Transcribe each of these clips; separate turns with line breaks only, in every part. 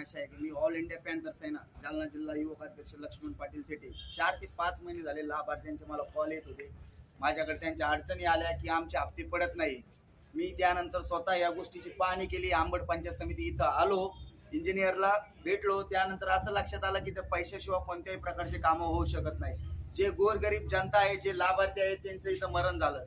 आशा आहे की मी All India Panther Sena. Jalna जिल्हा युवक अध्यक्ष लक्ष्मण पाटील थेटे चार ते पाच महिने झाले लाभार्थ्यांचे मला कॉल येत होते. माझ्याकडे त्यांच्या अडचणी आल्या की आमचे हप्ते पडत नाही. मी त्यानंतर स्वतः या गोष्टीची पाहणी केली. आंबड पंचायत समिती इथं आलो. इंजिनियरला भेटलो. त्यानंतर असं लक्षात आलं की त्या पैशाशिवाय कोणत्याही प्रकारचे कामं होऊ शकत नाही. जे गोरगरीब जनता आहे जे लाभार्थी आहेत त्यांचं इथं मरण झालं.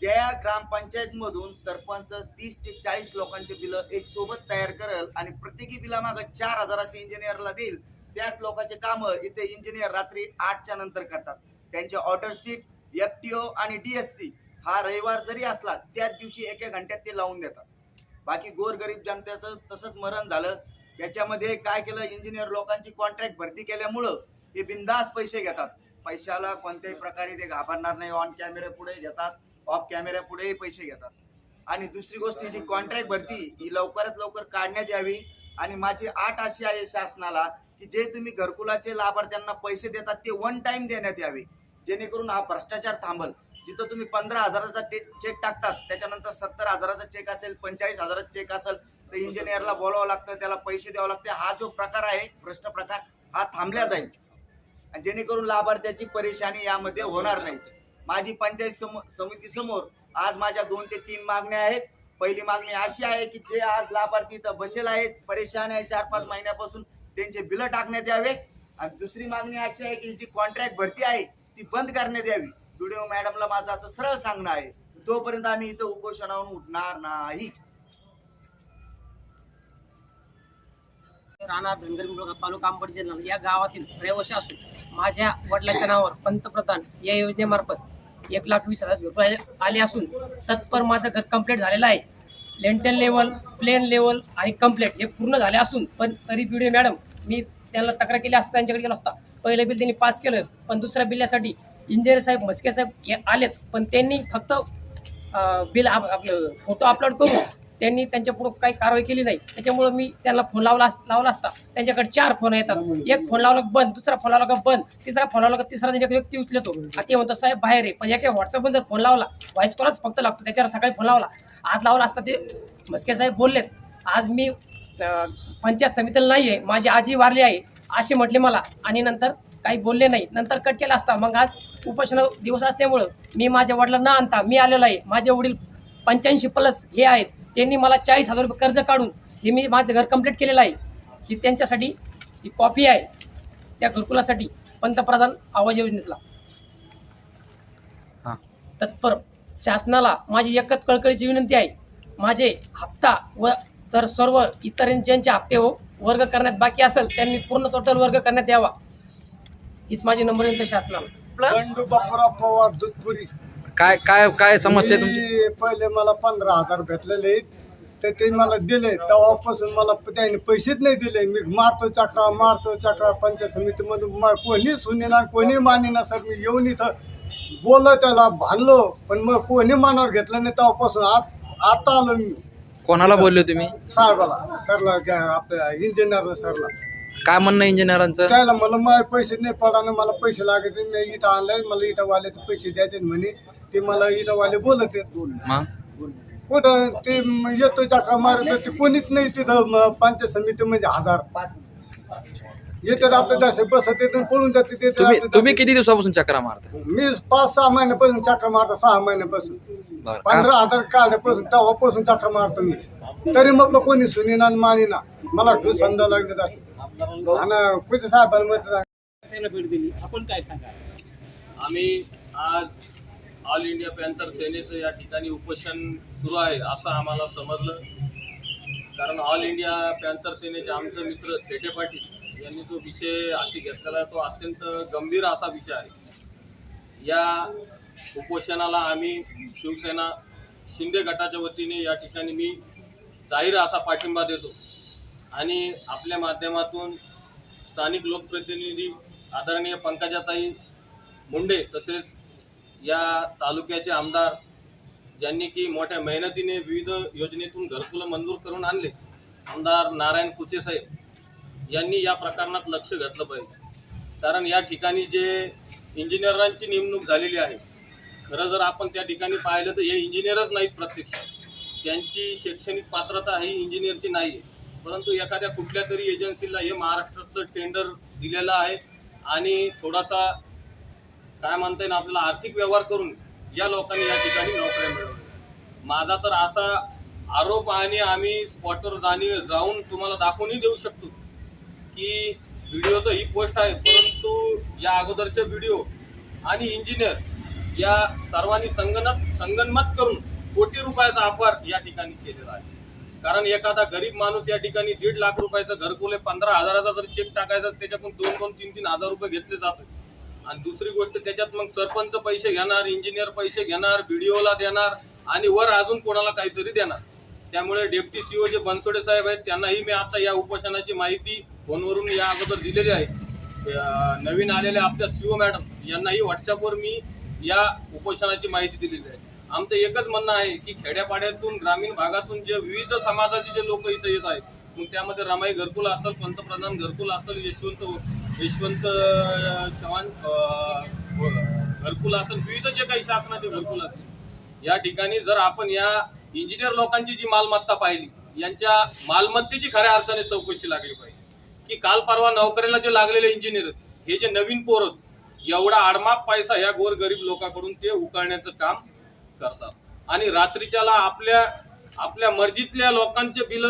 ज्या ग्रामपंचायत मधून सरपंच तीस ते चाळीस लोकांचे बिलं एक सोबत तयार करेल आणि प्रत्येकी बिलामागं चार हजाराचे इंजिनियरला देईल. त्याच लोकांचे कामं इथे इंजिनियर रात्री आठच्या नंतर करतात. त्यांचे order seat F T O आणि डीएससी हा रविवार जरी असला त्याच दिवशी एका घंट्यात ते लावून देतात. बाकी गोरगरीब जनतेचं तसंच मरण झालं. याच्यामध्ये काय केलं? इंजिनियर लोकांची कॉन्ट्रॅक्ट भरती केल्यामुळं हे बिंदास पैसे घेतात. पैशाला कोणत्याही प्रकारे ते घाबरणार नाही. ऑन कॅमेरे पुढे घेतात. ऑफ कॅमेरा पुढेही पैसे घेतात. आणि दुसरी गोष्ट जी कॉन्ट्रॅक्ट भरती ही लवकरात लवकर काढण्यात यावी. आणि माझी आठ अशी आहे शासनाला की जे तुम्ही घरकुलाचे लाभार्थ्यांना पैसे देतात ते वन टाइम देण्यात यावे. जेणेकरून हा भ्रष्टाचार थांबल. जिथं तुम्ही पंधरा हजाराचा चेक टाकतात त्याच्यानंतर सत्तर हजाराचा चेक असेल पंचेचाळीस हजाराचा चेक असेल तर इंजिनियरला बोलावं लागतं त्याला पैसे द्यावं लागते. हा जो प्रकार आहे भ्रष्ट प्रकार हा थांबला जाईल. आणि जेणेकरून लाभार्थ्याची परेशानी यामध्ये होणार नाही. माझी पंचायत समोर समिती समोर आज माझ्या दोन ते तीन मागण्या आहेत. पहिली मागणी अशी आहे की जे आज लाभार्थी इथं बसेल आहेत परेशान आहे चार पाच महिन्यापासून त्यांचे बिलं टाकण्यात यावे. आणि दुसरी मागणी अशी आहे की जी कॉन्ट्रॅक्ट भरती आहे ती बंद करण्यात यावी. व्हिडिओ मॅडमला माझं असं सरळ सांगणं आहे. तोपर्यंत आम्ही इथं उपोषणावरून उठणार नाही.
राणा धनगर तालुका अंबड जिल्हा या गावातील रहिवाशी असून माझ्या वडिलांच्या नावावर पंतप्रधान या योजनेमार्फत एक लाख वीस हजार रुपये आले असून तत्पर माझं घर कंप्लीट झालेलं आहे. लेंटन लेवल प्लेन लेवल आणि कंप्लीट हे पूर्ण झाले असून पण तरी पिढी मॅडम मी त्यांना तक्रार केली असता त्यांच्याकडे गेलो असता. पहिलं बिल त्यांनी पास केलं पण दुसऱ्या बिलासाठी इंजिनियर साहेब मस्के साहेब हे आलेत पण त्यांनी फक्त बिल आप- आपलं फोटो अपलोड करून त्यांनी त्यांच्या पुढे काही कारवाई केली नाही. त्याच्यामुळे मी त्यांना फोन लावला लावला असता. त्यांच्याकडे चार फोन येतात. एक फोन लावला बंद दुसरा फोन लावला का बंद तिसरा फोन लावला का तिसरा एक व्यक्ती उचलतो. आता ते म्हणतो साहेब बाहेर आहे. पण एका व्हॉट्सअपवर जर फोन लावला व्हॉइस कॉलच फक्त लागतो. त्याच्यावर सकाळी फोन लावला. आज लावला असता ते मस्के साहेब बोललेत आज मी पंचायत समितीला नाही आहे माझी आजी वारली आहे. असे म्हटले मला. आणि नंतर काही बोलले नाही. नंतर कट केला असता. मग आज उपोषण दिवस असल्यामुळं मी माझ्या वडिलांना न आणता. मी आलेलो आहे. माझे वडील पंच्याऐंशी प्लस हे आहेत. त्यांनी मला चाळीस हजार रुपये कर्ज काढून हे मी माझं घर कंप्लीट केलेलं आहे. ही त्यांच्यासाठी ही कॉपी आहे. त्या घरकुलासाठी पंतप्रधान आवाज योजनेतला.
हां.
तत्पर शासनाला माझी एकच कळकळीची विनंती आहे. माझे हप्ता व तर सर्व इतर ज्यांचे हप्ते व- वर्ग करण्यात बाकी असेल त्यांनी पूर्ण टोटल वर्ग करण्यात यावा. हीच माझी नंबर विनंती शासनाला.
बंडू बापूराव पवार दुधपुरी.
काय काय काय समस्या आहे तुमची?
मी पहिले मला पंधरा हजार भेटलेले तर ते मला दिले. तेव्हापासून मला प- त्याने पैसेच नाही दिले. मी मारतो चक्रा मारतो चक्रा. पंचायत समितीमधून मा- कोणी सुनेना कोणी मानेना सर मी येऊन इथं बोललो त्याला भांडलो. पण मग कोणी मानावर घेतलं नाही तेव्हापासून. आत आता आलो मी.
कोणाला बोलले तुम्ही
साहेबाला. सरला आपल्या इंजिनियर सरला.
काय म्हणणं इंजिनियरांचं?
त्याला मला मला पैसे नाही पडाना मला पैसे लागत आहेत. मी इथं आणलंय मला इटावाल्याचे पैसे द्यायचे म्हणे. ते मला इटावाले बोलत आहेत.
मग?
कुठं ते येतो चक्रा मारत ते कोणीच नाही तिथं पंचायत समिती म्हणजे हजार.
पाच
येतात आपल्या दर्शक बसत येतात पळून जाते ते
तुम्ही तुम्ही किती दिवसापासून चक्रा मारता
मी पाच सहा महिन्यापासून चक्र मारतो सहा महिन्यापासून.
बरं
पंधरा हजार काढल्यापासून तेव्हापासून चक्र मारतो मी. तरी मग कोणी सुनीना आणि मानीना मला ठूस समजा लागत असं आणि कुठे साहेबांना
भेट दिली आपण काय सांगा
आम्ही आज ऑल इंडिया पॅन्थर सेनेचं या ठिकाणी उपोषण सुरू आहे असं आम्हाला समजलं. कारण ऑल इंडिया पॅन्थर सेनेचे आमचे मित्र थेटे पाटील यांनी जो विषय हाती घेतलेला तो अत्यंत गंभीर असा विषय आहे. या उपोषणाला आम्ही शिवसेना शिंदे गटाच्या वतीने या ठिकाणी मी जाहीर असा पाठिंबा देतो. आणि आपल्या माध्यमातून स्थानिक लोकप्रतिनिधी आदरणीय पंकजाताई मुंडे तसेच या तालुक्याचे आमदार ज्यांनी की मोठ्या मेहनतीने विविध योजनेतून घरकुलं मंजूर करून आणले आमदार नारायण कुचे साहेब यांनी या प्रकरणात लक्ष घातलं पाहिजे. कारण या ठिकाणी जे इंजिनियरांची नेमणूक झालेली आहे खरं जर आपण त्या ठिकाणी पाहिलं तर हे इंजिनियरच नाहीत प्रत्यक्ष. त्यांची शैक्षणिक पात्रता ही इंजिनियरची नाही आहे परंतु एखाद्या कुठल्या तरी एजन्सीला हे महाराष्ट्रातलं टेंडर दिलेलं आहे आणि थोडासा काय म्हणता येईल आपल्याला आर्थिक व्यवहार करून या लोकांनी या ठिकाणी नोकऱ्या मिळवल्या. माझा तर असा आरोप आणि आम्ही स्पॉटवर जाणी जाऊन तुम्हाला दाखवूनही देऊ शकतो की व्हिडिओ तर ही पोस्ट आहे परंतु या अगोदरचे व्हिडिओ आणि इंजिनियर या सर्वांनी संगणक संगणमत करून कोटी रुपयाचा अपहार या ठिकाणी केलेला आहे. कारण एखादा गरीब माणूस या ठिकाणी दीड लाख रुपयाचं घरकुले आहे पंधरा हजाराचा जर चेक टाकायचा त्याच्यातून दोन दोन तीन तीन हजार रुपये घेतले जातात. आणि दुसरी गोष्ट त्याच्यात मग सरपंच पैसे घेणार इंजिनियर पैसे घेणार व्हिडिओला देणार आणि वर अजून कोणाला काहीतरी देणार. त्यामुळे डेप्टी सीओ जे बनसोडे साहेब आहेत त्यांनाही मी आता या उपोषणाची माहिती फोनवरून या अगोदर दिलेली आहे. नवीन आलेल्या आपल्या सीओ मॅडम यांनाही व्हॉट्सअपवर मी या उपोषणाची माहिती दिलेली आहे. आमचं एकच म्हणणं आहे की खेड्यापाड्यातून ग्रामीण भागातून जे विविध समाजाचे जे लोक इथं येत आहेत मग त्यामध्ये रमाई घरकुल असेल पंतप्रधान घरकुल असेल यशवंत यशवंत चव्हाण घरकुल असेल विविध जे काही शासनाचे घरकुल असतील या ठिकाणी जर आपण या इंजिनियर लोकांची जी मालमत्ता पाहिली यांच्या मालमत्तेची खऱ्या अर्थाने चौकशी लागली पाहिजे. की काल परवा नोकरीला जे लागलेले इंजिनियर हे जे नवीन पोर एवढा आडमाप पैसा या गोरगरीब लोकांकडून ते उकळण्याचं काम करतात. आणि रात्रीच्याला आपल्या आपल्या मर्जीतल्या लोकांचे बिल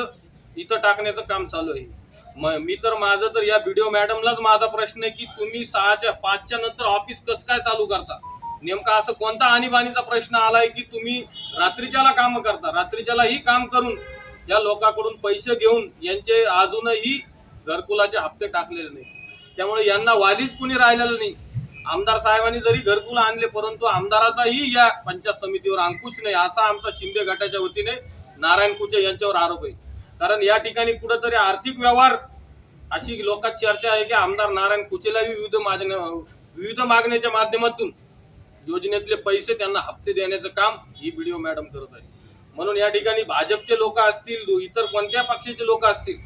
इथं टाकण्याचं काम चालू आहे. मी तर माझं तर या व्हिडिओ मॅडमलाच माझा प्रश्न आहे की तुम्ही सहाच्या पाचच्या नंतर ऑफिस कसं काय चालू करता? नेमका असं कोणता आणीबाणीचा प्रश्न आलाय की तुम्ही रात्रीच्याला काम करता? रात्रीच्याला ही काम करून या लोकांकडून पैसे घेऊन यांचे अजूनही घरकुलाचे हप्ते टाकलेले नाही त्यामुळे यांना वालीच कुणी राहिलेलं नाही. आमदार साहेबांनी जरी घरकुल आणले परंतु आमदाराचाही या पंचायत समितीवर अंकुश नाही असा आमचा शिंदे गटाच्या वतीने नारायण कुचे यांच्यावर आरोप आहे. कारण या ठिकाणी कुठंतरी आर्थिक व्यवहार अशी लोकात चर्चा आहे की आमदार नारायण कुचेला विविध मागण्या विविध मागण्याच्या माध्यमातून योजनेतले पैसे त्यांना हप्ते देण्याचं काम ही व्हिडिओ मॅडम करत आहे म्हणून या ठिकाणी भाजपचे लोक असतील इतर कोणत्या पक्षाचे लोक असतील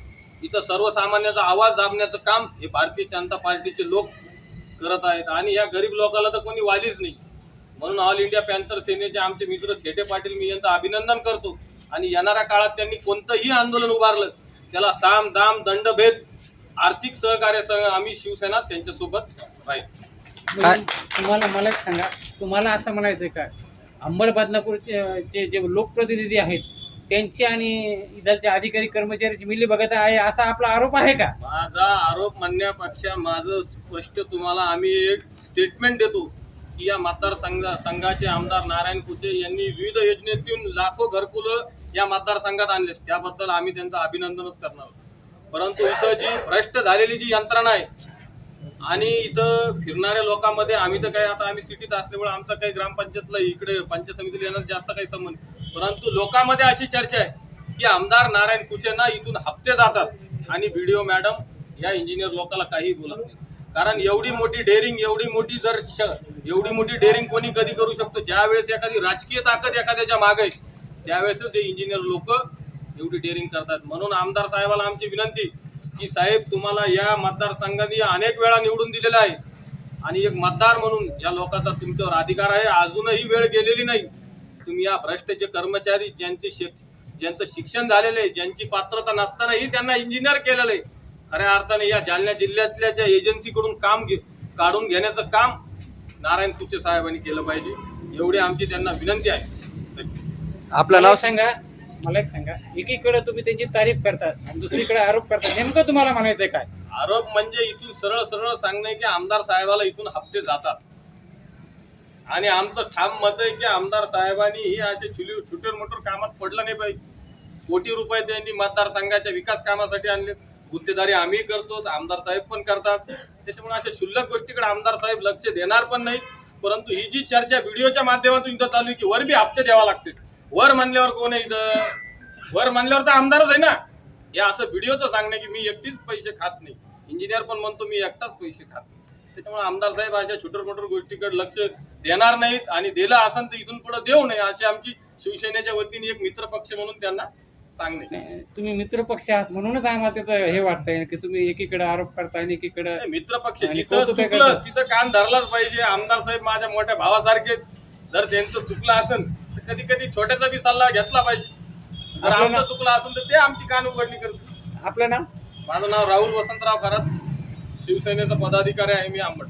इथं सर्वसामान्याचा आवाज दाबण्याचं काम हे भारतीय जनता पार्टीचे लोक करत आहेत. आणि या गरीब लोकाला तर कोणी वालीच नाही. म्हणून ऑल इंडिया पॅन्थर सेनेचे आमचे मित्र थेटे पाटील मी यांचं अभिनंदन करतो. आणि येणाऱ्या काळात त्यांनी कोणतंही आंदोलन उभारलं त्याला साम दाम दंडभेद आर्थिक सहकार्यासह आम्ही शिवसेना त्यांच्यासोबत राहील
काय?
तुम्हाला मला एक सांगा तुम्हाला असं म्हणायचं का? अंबड बदलापूरचे जे जे लोकप्रतिनिधी आहेत त्यांची आणि इथलच्या अधिकारी कर्मचाऱ्याची मिली बघत आहे असा आपला आरोप आहे का?
माझा आरोप म्हणण्यापेक्षा माझं स्पष्ट तुम्हाला आम्ही एक स्टेटमेंट देतो. की या मतदारसंघ संघाचे आमदार नारायण कुचे यांनी विविध योजनेतून लाखो घरकुलं या मतदारसंघात आणले त्याबद्दल आम्ही त्यांचं अभिनंदनच करणार परंतु इथं जी भ्रष्ट झालेली जी यंत्रणा आहे आणि इथं फिरणाऱ्या लोकांमध्ये आम्ही तर काही आता आम्ही सिटीत असल्यामुळे आमचं काही ग्रामपंचायतला इकडे पंचायत समितीला येणार जास्त काही संबंध परंतु लोकांमध्ये अशी चर्चा आहे की आमदार नारायण कुचेंना इथून हप्ते जातात. आणि व्हिडिओ मॅडम या इंजिनियर लोकांना काही बोलत नाही. कारण एवढी मोठी डेअरिंग एवढी मोठी जर श- एवढी मोठी डेअरिंग कोणी कधी करू शकतो? ज्या वेळेस एखादी राजकीय ताकद एखाद्याच्या मागे आहे, त्यावेळेसच हे इंजिनियर लोक एवढी डेअरिंग करतात. म्हणून आमदार साहेबाला आमची विनंती की साहेब तुम्हाला या मतदारसंघाने अनेक वेळा निवडून दिलेला आहे. आणि एक मतदार म्हणून या लोकांचा तुमच्यावर अधिकार आहे. अजूनही वेळ गेलेली नाही. तुम्ही या भ्रष्ट जे कर्मचारी ज्यांचे शिक ज्यांचं शिक्षण झालेलं आहे ज्यांची पात्रता नसतानाही त्यांना इंजिनियर केलेलं आहे. खऱ्या अर्थाने या जालना जिल्ह्यातल्या ज्या एजन्सीकडून काम घे काढून घेण्याचं काम नारायण कुचे साहेबांनी केलं पाहिजे. एवढी आमची त्यांना विनंती आहे.
आपलं नाव
सांगा. मला एक सांगा. एकीकडे तुम्ही त्यांची तारीफ करतात आणि दुसरीकडे आरोप करतात. नेमकं तुम्हाला म्हणायचंय काय?
आरोप म्हणजे इथून सरळ सरळ सांगणे की आमदार साहेबाला इथून हप्ते जातात. आणि आमचं ठाम मत आहे की आमदार साहेबांनी ही असे छुली छोटे मोठे कामात पडलं नाही पाहिजे. कोटी रुपये त्यांनी मतदारसंघाच्या विकास कामासाठी आणले गुत्तेदारी आम्ही करतो आमदार साहेब पण करतात. त्याच्यामुळे अशा क्षुल्लक गोष्टीकडे आमदार साहेब लक्ष देणार पण नाही. परंतु ही जी चर्चा व्हिडिओच्या माध्यमातून इथं चालू आहे की वर बी हप्ते द्यावा लागते वर म्हणल्यावर कोण आहे इथं? वर म्हणल्यावर तर आमदारच आहे ना. हे असं व्हिडिओचं सांगणे की मी एकटीच पैसे खात नाही. इंजिनियर पण म्हणतो मी एकटाच पैसे खात नाही. त्याच्यामुळे आमदार साहेब अशा छोट्या मोठ्या गोष्टीकडे लक्ष देणार नाहीत आणि दिलं असेल तर इथून पुढे देऊ नये अशी आमची शिवसेनेच्या वतीने एक मित्र पक्ष म्हणून त्यांना सांगणे
तुम्ही मित्र पक्ष आहात म्हणूनच आम्हाला त्याचं हे वाटतंय की तुम्ही एकीकडे आरोप करताय आणि एकीकडे
नाही, मित्र पक्ष
आणि
जिथं
कौतुक आहे
चुकलं
करतात.
तिथं कान धरलाच पाहिजे. आमदार साहेब माझ्या मोठ्या भावासारखे जर त्यांचं चुकलं असेल तर कधी कधी छोट्याचा बी सल्ला घेतला पाहिजे. जर
आपलं
आमचं
ना-
चुकलं असेल तर ते आमची कान उघडणी करतील.
आपलं नाव?
माझं नाव राहुल वसंतराव खरात. शिवसेनेचा पदाधिकारी आहे मी आंबट.